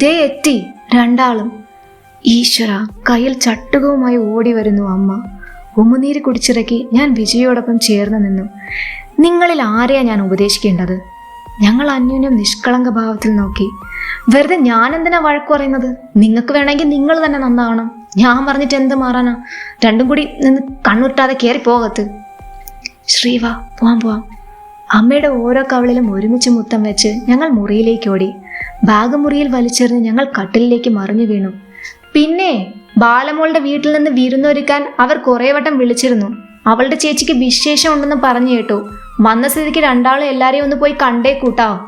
ദേ എത്തി. രണ്ടാളും. ഈശ്വര കയ്യിൽ ചട്ടുകവുമായി ഓടി വരുന്നു അമ്മ. ഉമ്മുനീര് കുടിച്ചിറക്കി ഞാൻ വിജയോടൊപ്പം ചേർന്ന് നിന്നു. നിങ്ങളിൽ ആരെയാ ഞാൻ ഉപദേശിക്കേണ്ടത്? ഞങ്ങൾ അന്യോന്യം നിഷ്കളങ്ക ഭാവത്തിൽ നോക്കി. വെറുതെ ഞാൻ എന്തിനാ വഴക്കു പറയുന്നത്? നിങ്ങൾക്ക് വേണമെങ്കിൽ നിങ്ങൾ തന്നെ നന്നാവണം. ഞാൻ പറഞ്ഞിട്ട് എന്ത് മാറാനാ? രണ്ടും കൂടി നിന്ന് കണ്ണുറ്റാതെ കയറി പോകത്ത്. ശ്രീവ പോവാം പോവാം. അമ്മയുടെ ഓരോ കവളിലും ഒരുമിച്ച് മുത്തം വെച്ച് ഞങ്ങൾ മുറിയിലേക്ക് ഓടി. ബാഗ് മുറിയിൽ വലിച്ചെറിഞ്ഞ് ഞങ്ങൾ കട്ടിലിലേക്ക് മറിഞ്ഞു വീണു. പിന്നെ ബാലമോളുടെ വീട്ടിൽ നിന്ന് വിരുന്നൊരുക്കാൻ അവർ കുറേ വട്ടം വിളിച്ചിരുന്നു. അവളുടെ ചേച്ചിക്ക് വിശേഷം ഉണ്ടെന്ന് പറഞ്ഞു കേട്ടു. വന്ന സ്ഥിതിക്ക് രണ്ടാളും എല്ലാരെയും ഒന്ന് പോയി കണ്ടേ കൂട്ടാ.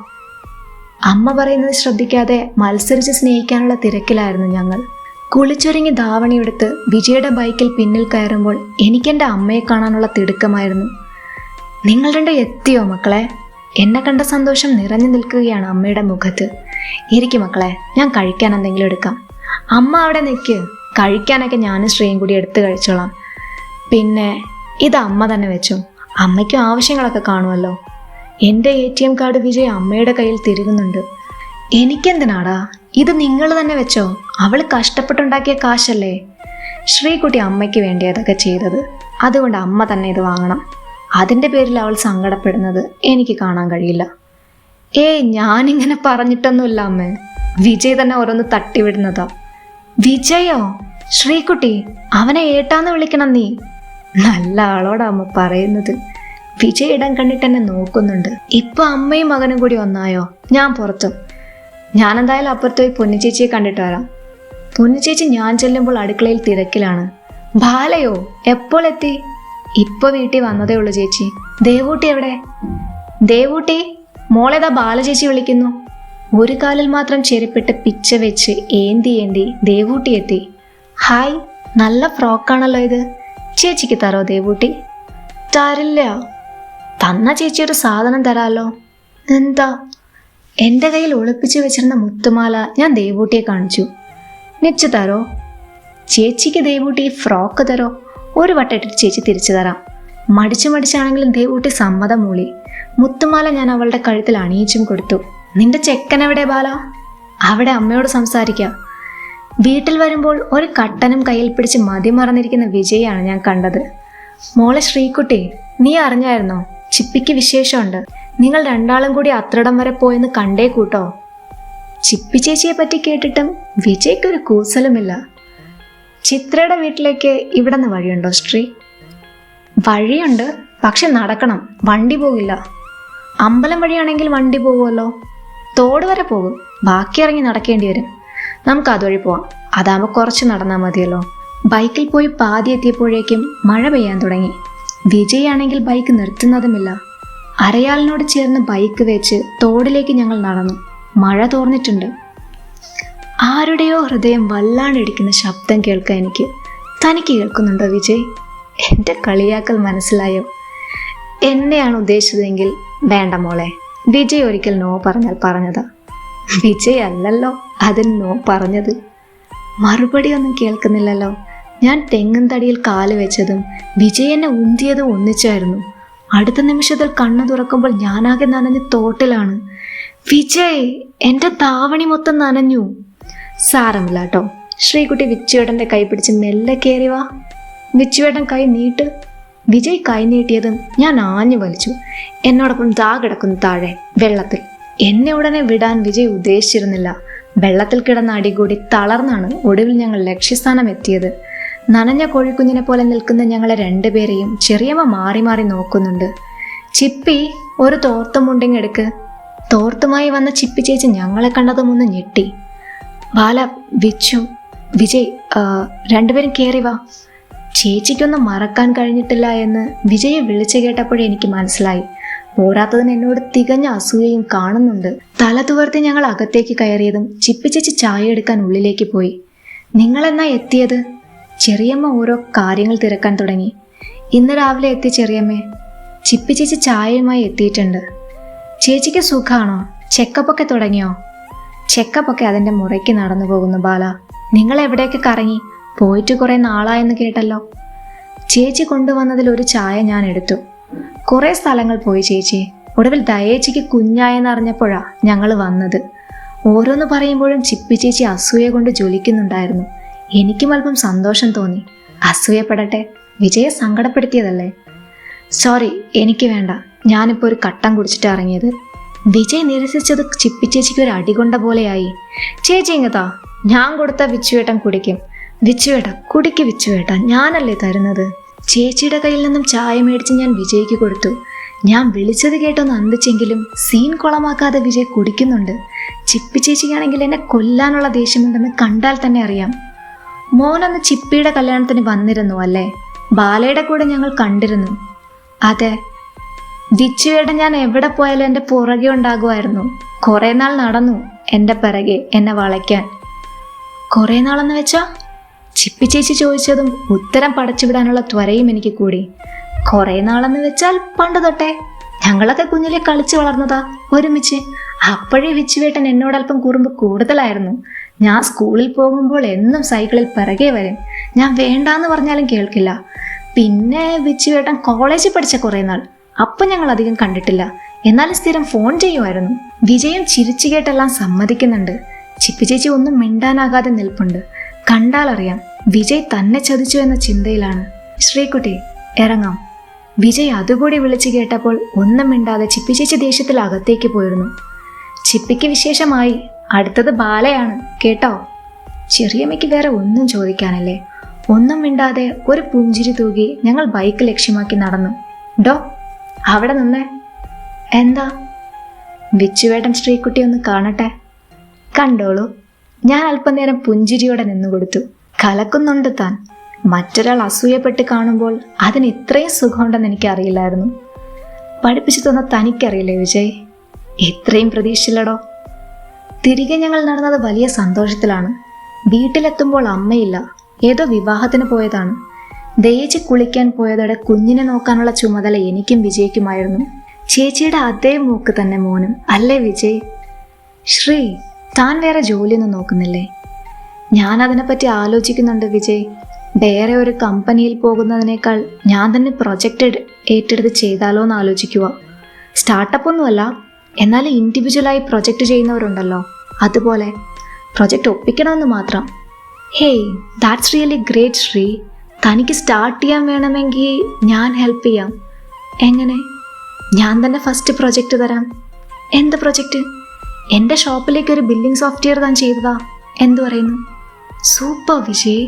അമ്മ പറയുന്നത് ശ്രദ്ധിക്കാതെ മത്സരിച്ച് സ്നേഹിക്കാനുള്ള തിരക്കിലായിരുന്നു ഞങ്ങൾ. കുളിച്ചൊരുങ്ങി ധാവണിയെടുത്ത് വിജയുടെ ബൈക്കിൽ പിന്നിൽ കയറുമ്പോൾ എനിക്കെന്റെ അമ്മയെ കാണാനുള്ള തിടുക്കമായിരുന്നു. നിങ്ങൾ രണ്ടും എത്തിയോ മക്കളെ? എന്നെ കണ്ട സന്തോഷം നിറഞ്ഞു നിൽക്കുകയാണ് അമ്മയുടെ മുഖത്ത്. ഇരിക്കും മക്കളെ ഞാൻ കഴിക്കാൻ എന്തെങ്കിലും എടുക്കാം. അമ്മ അവിടെ നിൽക്ക് കഴിക്കാനൊക്കെ ഞാനും ശ്രീയും കൂടി എടുത്ത് കഴിച്ചോളാം. പിന്നെ ഇത് അമ്മ തന്നെ വെച്ചു. അമ്മയ്ക്കും ആവശ്യങ്ങളൊക്കെ കാണുമല്ലോ. എന്റെ A T M card Vijay അമ്മയുടെ കയ്യിൽ തിരുകുന്നുണ്ട്. എനിക്കെന്തിനാടാ? ഇത് നിങ്ങൾ തന്നെ വെച്ചോ? അവൾ കഷ്ടപ്പെട്ടുണ്ടാക്കിയ കാശല്ലേ? ശ്രീകുട്ടി അമ്മയ്ക്ക് വേണ്ടി അതൊക്കെ ചെയ്തത്. അതുകൊണ്ട് അമ്മ തന്നെ ഇത് വാങ്ങണം. അതിന്റെ പേരിൽ അവൾ സങ്കടപ്പെടുന്നത് എനിക്ക് കാണാൻ കഴിയില്ല. ഏയ് ഞാനിങ്ങനെ പറഞ്ഞിട്ടൊന്നുമില്ല അമ്മ. വിജയ് തന്നെ ഓരോന്ന് തട്ടിവിടുന്നതാ. വിജയോ? ശ്രീകുട്ടി അവനെ ഏട്ടാന്ന് വിളിക്കണം നീ. നല്ല ആളോടാ അമ്മ പറയുന്നത്. വിജയ് ഇടം കണ്ടിട്ട് എന്നെ നോക്കുന്നുണ്ട്. ഇപ്പൊ അമ്മയും മകനും കൂടി ഒന്നായോ? ഞാൻ പുറത്തു. ഞാൻ എന്തായാലും അപ്പുറത്ത് പോയി പൊന്നിച്ചേച്ചിയെ കണ്ടിട്ട് വരാം. പൊന്നിച്ചേച്ചി ഞാൻ ചെല്ലുമ്പോൾ അടുക്കളയിൽ തിരക്കിലാണ്. ബാലയോ എപ്പോൾ എത്തി? ഇപ്പൊ വീട്ടിൽ വന്നതേ ഉള്ളൂ ചേച്ചി. ദേവൂട്ടി എവിടെ? ദേവൂട്ടി? മോളേതാ ബാലചേച്ചി വിളിക്കുന്നു? ഒരു കാലിൽ മാത്രം ചെരുപ്പിട്ട് പിച്ച വെച്ച് ഏന്തി ഏന്തി ദേവൂട്ടി എത്തി. ഹായ് നല്ല ഫ്രോക്കാണല്ലോ ഇത്. ചേച്ചിക്ക് തരോ ദേവൂട്ടി? തരില്ല. തന്ന ചേച്ചി ഒരു സാധനം തരാലോ. എന്താ? എന്റെ കയ്യിൽ ഒളിപ്പിച്ചു വെച്ചിരുന്ന മുത്തുമാല ഞാൻ ദേവൂട്ടിയെ കാണിച്ചു. നിച്ചു തരോ? ചേച്ചിക്ക് ദേവൂട്ടി ഫ്രോക്ക് തരോ? ഒരു വട്ടം ഇട്ടിട്ട് ചേച്ചി തിരിച്ചു തരാം. മടിച്ചു മടിച്ചാണെങ്കിലും ദേവൂട്ടി സമ്മതം മൂളി. മുത്തുമാല ഞാൻ അവളുടെ കഴുത്തിൽ അണിയിച്ചും കൊടുത്തു. നിന്റെ ചെക്കൻ എവിടെ ബാല? അവിടെ അമ്മയോട് സംസാരിക്കാം. വീട്ടിൽ വരുമ്പോൾ ഒരു കട്ടനും കയ്യിൽ പിടിച്ച് മതി മറന്നിരിക്കുന്ന വിജയാണ് ഞാൻ കണ്ടത്. മോളെ ശ്രീകുട്ടി നീ അറിഞ്ഞായിരുന്നോ? ചിപ്പിക്ക് വിശേഷമുണ്ട്. നിങ്ങൾ രണ്ടാളും കൂടി അത്രടം വരെ പോയെന്ന് കണ്ടേ കൂട്ടോ? ചിപ്പി ചേച്ചിയെ പറ്റി കേട്ടിട്ടും വിജയ്ക്കൊരു കൂസലുമില്ല. ചിത്രയുടെ വീട്ടിലേക്ക് ഇവിടെ നിന്ന് വഴിയുണ്ടോ ശ്രീ? വഴിയുണ്ട് പക്ഷെ നടക്കണം. വണ്ടി പോകില്ല. അമ്പലം വഴിയാണെങ്കിൽ വണ്ടി പോകുമല്ലോ തോട് വരെ പോകും. ബാക്കി ഇറങ്ങി നടക്കേണ്ടി വരും. നമുക്ക് അതുവഴി പോവാം. അതാകുമ്പോൾ കുറച്ച് നടന്നാൽ മതിയല്ലോ. ബൈക്കിൽ പോയി പാതി എത്തിയപ്പോഴേക്കും മഴ പെയ്യാൻ തുടങ്ങി. വിജയ് ആണെങ്കിൽ ബൈക്ക് നിർത്തുന്നതുമില്ല. അരയാലിനോട് ചേർന്ന് ബൈക്ക് വെച്ച് തോടിലേക്ക് ഞങ്ങൾ നടന്നു. മഴ തോർന്നിട്ടുണ്ട്. ആരുടെയോ ഹൃദയം വല്ലാണ്ടിടിക്കുന്ന ശബ്ദം കേൾക്കാൻ എനിക്ക് തനിക്ക് കേൾക്കുന്നുണ്ടോ വിജയ്? എന്റെ കളിയാക്കൽ മനസ്സിലായോ? എന്നെയാണ് ഉദ്ദേശിച്ചതെങ്കിൽ വേണ്ട മോളെ വിജയ് ഒരിക്കൽ നോ പറഞ്ഞാൽ പറഞ്ഞതാ. വിജയ് അല്ലല്ലോ അതിന് നോ പറഞ്ഞത്. മറുപടി ഒന്നും കേൾക്കുന്നില്ലല്ലോ. ഞാൻ തെങ്ങും തടിയിൽ കാൽ വെച്ചതും വിജയ് എന്നെ ഉന്തിയതും ഒന്നിച്ചായിരുന്നു. അടുത്ത നിമിഷത്തിൽ കണ്ണു തുറക്കുമ്പോൾ ഞാനാകെ നനഞ്ഞ് തോട്ടിലാണ്. വിജയ് എന്റെ താവണി മൊത്തം നനഞ്ഞു. സാരമില്ല കേട്ടോ ശ്രീകുട്ടി വിച്ചുവേട്ടന്റെ കൈ പിടിച്ച് മെല്ലെ കയറി വാ. വിച്ചുവേട്ടൻ കൈ നീട്ട് വിജയ് കൈ നീട്ടിയത് ഞാൻ ആഞ്ഞു വലിച്ചു. എന്നോടൊപ്പം ദാ കിടക്കുന്നു താഴെ വെള്ളത്തിൽ. എന്നെ ഉടനെ വിടാൻ വിജയ് ഉദ്ദേശിച്ചിരുന്നില്ല. വെള്ളത്തിൽ കിടന്ന അടികൂടി തളർന്നാണ് ഒടുവിൽ ഞങ്ങൾ ലക്ഷ്യസ്ഥാനം എത്തിയത്. നനഞ്ഞ കോഴിക്കുഞ്ഞിനെ പോലെ നിൽക്കുന്ന ഞങ്ങളെ രണ്ടുപേരെയും ചെറിയമ്മ മാറി മാറി നോക്കുന്നുണ്ട്. ചിപ്പി ഒരു തോർത്തുമുണ്ടിങ് എടുക്ക്. തോർത്തുമായി വന്ന ചിപ്പി ചേച്ചി ഞങ്ങളെ കണ്ടതും ഒന്ന് ഞെട്ടി. ബാല വിച്ചു വിജയ് രണ്ടുപേരും കയറി വാ. ചേച്ചിക്കൊന്നും മറക്കാൻ കഴിഞ്ഞിട്ടില്ല എന്ന് വിജയെ വിളിച്ചു കേട്ടപ്പോഴേ എനിക്ക് മനസ്സിലായി. പോരാത്തതിന് എന്നോട് തികഞ്ഞ അസൂയയും കാണുന്നുണ്ട്. തല തുവർത്തി ഞങ്ങൾ അകത്തേക്ക് കയറിയതും ചിപ്പി ചേച്ചി ചായ എടുക്കാൻ ഉള്ളിലേക്ക് പോയി. നിങ്ങളെന്നാ എത്തിയത്? ചെറിയമ്മ ഓരോ കാര്യങ്ങൾ തിരക്കാൻ തുടങ്ങി. ഇന്ന് രാവിലെ എത്തി ചെറിയമ്മേ ചിപ്പി ചേച്ചി ചായയുമായി എത്തിയിട്ടുണ്ട്. ചേച്ചിക്ക് സുഖാണോ? ചെക്കപ്പൊക്കെ തുടങ്ങിയോ? ചെക്കപ്പൊക്കെ അതിന്റെ മുറയ്ക്ക് നടന്നു പോകുന്നു ബാല. നിങ്ങൾ എവിടെയൊക്കെ കറങ്ങി? പോയിട്ട് കുറേ നാളായെന്ന് കേട്ടല്ലോ. ചേച്ചി കൊണ്ടുവന്നതിൽ ഒരു ചായ ഞാൻ എടുത്തു. കുറേ സ്ഥലങ്ങൾ പോയി ചേച്ചി. ഒടുവിൽ ദയേച്ചിക്ക് കുഞ്ഞായെന്ന് അറിഞ്ഞപ്പോഴാ ഞങ്ങൾ വന്നത്. ഓരോന്ന് പറയുമ്പോഴും ചിപ്പി ചേച്ചി അസൂയ കൊണ്ട് ജ്വലിക്കുന്നുണ്ടായിരുന്നു. എനിക്കും അല്പം സന്തോഷം തോന്നി. അസൂയപ്പെടട്ടെ വിജയെ സങ്കടപ്പെടുത്തിയതല്ലേ? സോറി എനിക്ക് വേണ്ട. ഞാനിപ്പോൾ ഒരു കട്ടം കുടിച്ചിട്ട് ഇറങ്ങിയത്. വിജയ് നിരസിച്ചത് ചിപ്പി ചേച്ചിക്ക് ഒരു അടികൊണ്ട പോലെയായി. ചേച്ചി ഇങ്ങതാ ഞാൻ കൊടുത്ത വിച്ചുവേട്ടൻ കുടിക്കും. വിച്ചുവേട്ട കുടിക്ക് വിച്ചുവേട്ട ഞാനല്ലേ തരുന്നത്? ചേച്ചിയുടെ കയ്യിൽ നിന്നും ചായ മേടിച്ച് ഞാൻ വിജയ്ക്ക് കൊടുത്തു. ഞാൻ വിളിച്ചത് കേട്ടൊന്ന് അന്തിച്ചെങ്കിലും സീൻ കുളമാക്കാതെ വിജയ് കുടിക്കുന്നുണ്ട്. ചിപ്പി ചേച്ചിക്കാണെങ്കിൽ എന്നെ കൊല്ലാനുള്ള ദേഷ്യമുണ്ടെന്ന് കണ്ടാൽ തന്നെ അറിയാം. മോനന്ന് ചിപ്പിയുടെ കല്യാണത്തിന് വന്നിരുന്നു അല്ലേ? ബാലയുടെ കൂടെ ഞങ്ങൾ കണ്ടിരുന്നു. അതെ വിച്ചുവേട്ടൻ ഞാൻ എവിടെ പോയാലും എന്റെ പുറകെ ഉണ്ടാകുമായിരുന്നു. കുറേ നാൾ നടന്നു എന്റെ പിറകെ എന്നെ വളയ്ക്കാൻ. കുറേ നാളെന്ന് വെച്ചാ ചിപ്പി ചേച്ചി ചോദിച്ചതും ഉത്തരം പടച്ചുവിടാനുള്ള ത്വരയും എനിക്ക് കൂടി. കുറേ നാളെന്ന് വെച്ചാൽ പണ്ട് തൊട്ടേ ഞങ്ങളൊക്കെ കുഞ്ഞിലെ കളിച്ചു വളർന്നതാ ഒരുമിച്ച്. അപ്പോഴേ വിച്ചുവേട്ടൻ എന്നോടൽപ്പം കുറുമ്പ് കൂടുതലായിരുന്നു. ഞാൻ സ്കൂളിൽ പോകുമ്പോൾ എന്നും സൈക്കിളിൽ പിറകെ വരും. ഞാൻ വേണ്ടാന്ന് പറഞ്ഞാലും കേൾക്കില്ല. പിന്നെ വിച്ചുവേട്ടൻ കോളേജിൽ പഠിച്ച കുറേ നാൾ. അപ്പം ഞങ്ങൾ അധികം കണ്ടിട്ടില്ല. എന്നാലും സ്ഥിരം ഫോൺ ചെയ്യുമായിരുന്നു. വിജയം ചിരിച്ചു കേട്ടെല്ലാം സമ്മതിക്കുന്നുണ്ട്. ചിപ്പി ചേച്ചി ഒന്നും മിണ്ടാനാകാതെ നിൽപ്പുണ്ട്. കണ്ടാലറിയാം വിജയ് തന്നെ ചതിച്ചു എന്ന ചിന്തയിലാണ്. ശ്രീകുട്ടി ഇറങ്ങാം. വിജയ് അതുകൂടി വിളിച്ചു കേട്ടപ്പോൾ ഒന്നും മിണ്ടാതെ ചിപ്പി ചേച്ചി ദേഷ്യത്തിൽ അകത്തേക്ക് പോയിരുന്നു. ചിപ്പിക്ക് വിശേഷമായി അടുത്തത് ബാലയാണ് കേട്ടോ? ചെറിയമ്മയ്ക്ക് വേറെ ഒന്നും ചോദിക്കാനല്ലേ? ഒന്നും മിണ്ടാതെ ഒരു പുഞ്ചിരി തൂകി ഞങ്ങൾ ബൈക്ക് ലക്ഷ്യമാക്കി നടന്നു. ഡോ അവിടെ നിന്നേ. എന്താ? വിച്ചുവേട്ടൻ ശ്രീകുട്ടി ഒന്ന് കാണട്ടെ? കണ്ടോളൂ. ഞാൻ അല്പനേരം പുഞ്ചിരിയോടെ നിന്നുകൊടുത്തു കലക്കുന്നുണ്ട് താൻ. മറ്റൊരാൾ അസൂയപ്പെട്ട് കാണുമ്പോൾ അതിന് ഇത്രയും സുഖമുണ്ടെന്ന് എനിക്കറിയില്ലായിരുന്നു. പഠിപ്പിച്ചു തന്ന തനിക്കറിയില്ലേ വിജയ്? ഇത്രയും പ്രതീക്ഷിച്ചില്ലടോ തിരികെ ഞങ്ങൾ നടന്നത് വലിയ സന്തോഷത്തിലാണ്. വീട്ടിലെത്തുമ്പോൾ അമ്മയില്ല. ഏതോ വിവാഹത്തിന് പോയതാണ്. ദയിച്ച് കുളിക്കാൻ പോയതോടെ കുഞ്ഞിനെ നോക്കാനുള്ള ചുമതല എനിക്കും വിജയ്ക്കുമായിരുന്നു. ചേച്ചിയുടെ അതേ മൂക്ക് തന്നെ മോനും. അല്ലേ വിജയ്? ശ്രീ താൻ വേറെ ജോലിയൊന്നും നോക്കുന്നില്ലേ? ഞാൻ അതിനെപ്പറ്റി ആലോചിക്കുന്നുണ്ട് വിജയ്. വേറെ ഒരു കമ്പനിയിൽ പോകുന്നതിനേക്കാൾ ഞാൻ തന്നെ പ്രൊജക്റ്റ് ഏറ്റെടുത്ത് ചെയ്താലോ എന്ന് ആലോചിക്കുക സ്റ്റാർട്ടപ്പ് ഒന്നുമല്ല എന്നാൽ ഇൻഡിവിജ്വലായി പ്രൊജക്റ്റ് ചെയ്യുന്നവരുണ്ടല്ലോ. അതുപോലെ പ്രൊജക്റ്റ് ഒപ്പിക്കണമെന്ന് മാത്രം. Hey that's really great Sree. തനിക്ക് സ്റ്റാർട്ട് ചെയ്യാൻ വേണമെങ്കിൽ ഞാൻ ഹെൽപ്പ് ചെയ്യാം. എങ്ങനെ? ഞാൻ തന്നെ ഫസ്റ്റ് പ്രൊജക്റ്റ് തരാം. എന്ത് പ്രൊജക്റ്റ് എന്റെ ഷോപ്പിലേക്ക് ഒരു ബില്ലിംഗ് സോഫ്റ്റ്വെയർ താൻ ചെയ്തതാ. എന്തു പറയുന്നു? സൂപ്പർ വിജയ്.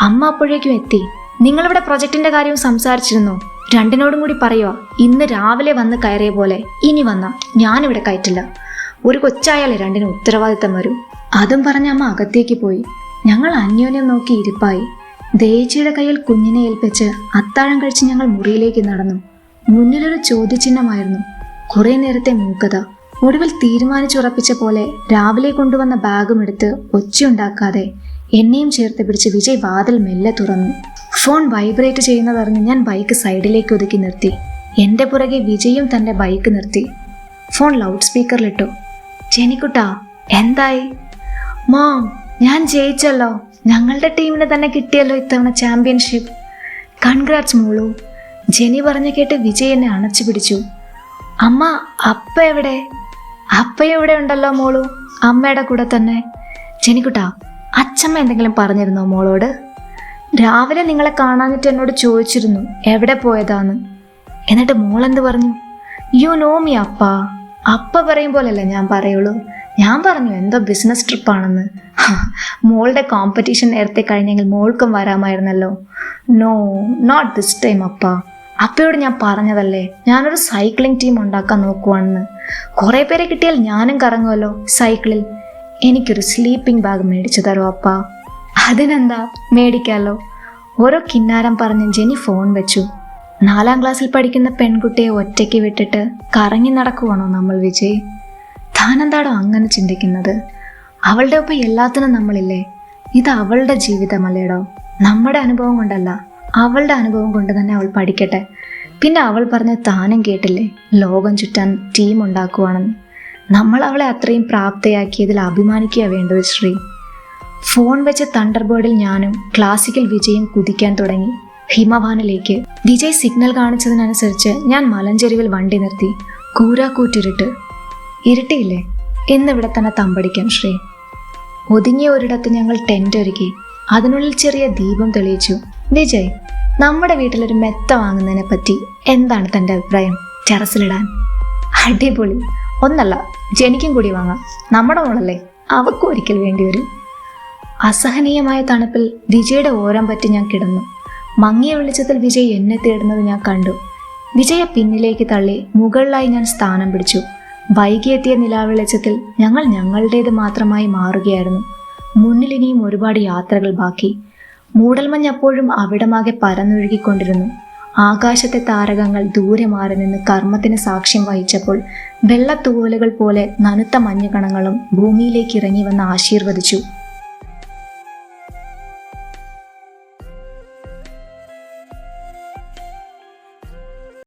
അമ്മ അപ്പോഴേക്കും എത്തി. നിങ്ങളിവിടെ പ്രൊജക്ടിന്റെ കാര്യം സംസാരിച്ചിരുന്നു. രണ്ടിനോടും കൂടി പറയുക ഇന്ന് രാവിലെ വന്ന് കയറിയ പോലെ ഇനി വന്ന ഞാനിവിടെ കയറ്റില്ല. ഒരു കൊച്ചായാലേ രണ്ടിന് ഉത്തരവാദിത്തം വരും. അതും പറഞ്ഞ അമ്മ അകത്തേക്ക് പോയി. ഞങ്ങൾ അന്യോന്യം നോക്കി ഇരിപ്പായി. ദേച്ചിയുടെ കയ്യിൽ കുഞ്ഞിനെ ഏൽപ്പിച്ച് അത്താഴം കഴിച്ച് ഞങ്ങൾ മുറിയിലേക്ക് നടന്നു. മുന്നിലൊരു ചോദ്യചിഹ്നമായിരുന്നു. കുറെ നേരത്തെ മൂക്കത. ഒടുവിൽ തീരുമാനിച്ചുറപ്പിച്ച പോലെ രാവിലെ കൊണ്ടുവന്ന ബാഗും എടുത്ത് ഒച്ചയുണ്ടാക്കാതെ എന്നെയും ചേർത്ത് പിടിച്ച് വിജയ് വാതിൽ മെല്ലെ തുറന്നു. ഫോൺ വൈബ്രേറ്റ് ചെയ്യുന്നതറിഞ്ഞ് ഞാൻ ബൈക്ക് സൈഡിലേക്ക് ഒതുക്കി നിർത്തി. എന്റെ പുറകെ വിജയും തന്റെ ബൈക്ക് നിർത്തി. Phone loud സ്പീക്കറിലിട്ടു. ജനിക്കുട്ടാ എന്തായി? മോം ഞാൻ ജയിച്ചല്ലോ. ഞങ്ങളുടെ ടീമിന് തന്നെ കിട്ടിയല്ലോ ഇത്തവണ ചാമ്പ്യൻഷിപ്പ്. കൺഗ്രാറ്റ്സ് മോളു. ജെനി പറഞ്ഞു കേട്ട് വിജയ് എന്നെ അണച്ചു പിടിച്ചു. അമ്മ അപ്പ എവിടെ? അപ്പ എവിടെ ഉണ്ടല്ലോ മോളു. അമ്മയുടെ കൂടെ തന്നെ. ജനിക്കുട്ടാ അച്ഛമ്മ എന്തെങ്കിലും പറഞ്ഞിരുന്നോ മോളോട്? രാവിലെ നിങ്ങളെ കാണാനിട്ട് എന്നോട് ചോദിച്ചിരുന്നു എവിടെ പോയതാന്ന്. എന്നിട്ട് മോൾ പറഞ്ഞു? യു നോ മീ അപ്പ. അപ്പ പറയും പോലല്ലേ ഞാൻ പറയുള്ളൂ. ഞാൻ പറഞ്ഞു എന്തോ ബിസിനസ് ട്രിപ്പാണെന്ന് മോളുടെ കോമ്പറ്റീഷൻ നേരത്തെ കഴിഞ്ഞെങ്കിൽ മോൾക്കും വരാമായിരുന്നല്ലോ. നോ നോട്ട് ദിസ് ടൈം അപ്പ. അപ്പയോട് ഞാൻ പറഞ്ഞതല്ലേ ഞാനൊരു സൈക്ലിംഗ് ടീം ഉണ്ടാക്കാൻ നോക്കുവാണെന്ന്. കുറേ പേരെ കിട്ടിയാൽ ഞാനും കറങ്ങുമല്ലോ സൈക്കിളിൽ എനിക്കൊരു സ്ലീപ്പിംഗ് ബാഗ് മേടിച്ചു തരോ അപ്പ. അതിനെന്താ? മേടിക്കാലോ. ഓരോ കിന്നാരം പറഞ്ഞ് ജെനി ഫോൺ വെച്ചു. നാലാം ക്ലാസ്സിൽ പഠിക്കുന്ന പെൺകുട്ടിയെ ഒറ്റയ്ക്ക് വിട്ടിട്ട് കറങ്ങി നടക്കുവാണോ നമ്മൾ വിജയ്? താനെന്താടോ അങ്ങനെ ചിന്തിക്കുന്നത്? അവളുടെ ഒപ്പം എല്ലാത്തിനും നമ്മളില്ലേ? ഇത് അവളുടെ ജീവിതമല്ലേടോ? നമ്മുടെ അനുഭവം കൊണ്ടല്ല. അവളുടെ അനുഭവം കൊണ്ട് തന്നെ അവൾ പഠിക്കട്ടെ. പിന്നെ അവൾ പറഞ്ഞ താനും കേട്ടില്ലേ? ലോകം ചുറ്റാൻ ടീം ഉണ്ടാക്കുവാണെന്ന്. നമ്മൾ അവളെ അത്രയും പ്രാപ്തയാക്കിയതിൽ അഭിമാനിക്കുക വേണ്ടത് ശ്രീ. ഫോൺ വെച്ച് തണ്ടർബേർഡിൽ ഞാനും ക്ലാസിക്കൽ വിജയും കുതിക്കാൻ തുടങ്ങി. ഹിമവാനിലേക്ക്. വിജയ് സിഗ്നൽ കാണിച്ചതിനനുസരിച്ച് ഞാൻ മലഞ്ചെരുവിൽ വണ്ടി നിർത്തി. കൂരാക്കൂറ്റിരുട്ട്. ഇരുട്ടിയില്ലേ? എന്നിവിടെ തന്നെ തമ്പടിക്കാം ശ്രീ. ഒതുങ്ങിയ ഒരിടത്ത് ഞങ്ങൾ ടെന്റ് ഒരുക്കി. അതിനുള്ളിൽ ചെറിയ ദീപം തെളിയിച്ചു. വിജയ് നമ്മുടെ വീട്ടിലൊരു മെത്ത വാങ്ങുന്നതിനെ പറ്റി എന്താണ് തന്റെ അഭിപ്രായം? ടെറസിലിടാൻ. അടിപൊളി. ഒന്നല്ല ജനിക്കും കൂടി വാങ്ങാം. നമ്മുടെ മോളല്ലേ അവക്കും ഒരിക്കൽ വേണ്ടി വരും. അസഹനീയമായ തണുപ്പിൽ വിജയുടെ ഓരം പറ്റി ഞാൻ കിടന്നു. മങ്ങിയ വെളിച്ചത്തിൽ വിജയ് എന്നെ തേടുന്നത് ഞാൻ കണ്ടു. വിജയ പിന്നിലേക്ക് തള്ളി മുകളിലായി ഞാൻ സ്ഥാനം പിടിച്ചു. വൈകിയെത്തിയ നിലാവെളിച്ചത്തിൽ ഞങ്ങൾ ഞങ്ങളുടേത് മാത്രമായി മാറുകയായിരുന്നു. മുന്നിലിനിയും ഒരുപാട് യാത്രകൾ ബാക്കി. മൂടൽമഞ്ഞ് അപ്പോഴും അവിടമാകെ പരന്നൊഴുകിക്കൊണ്ടിരുന്നു. ആകാശത്തെ താരകങ്ങൾ ദൂരെ മാറി നിന്ന് കർമ്മത്തിന് സാക്ഷ്യം വഹിച്ചപ്പോൾ വെള്ളത്തൂവലുകൾ പോലെ നനുത്ത മഞ്ഞുകണങ്ങളും ഭൂമിയിലേക്ക് ഇറങ്ങി വന്ന് ആശീർവദിച്ചു.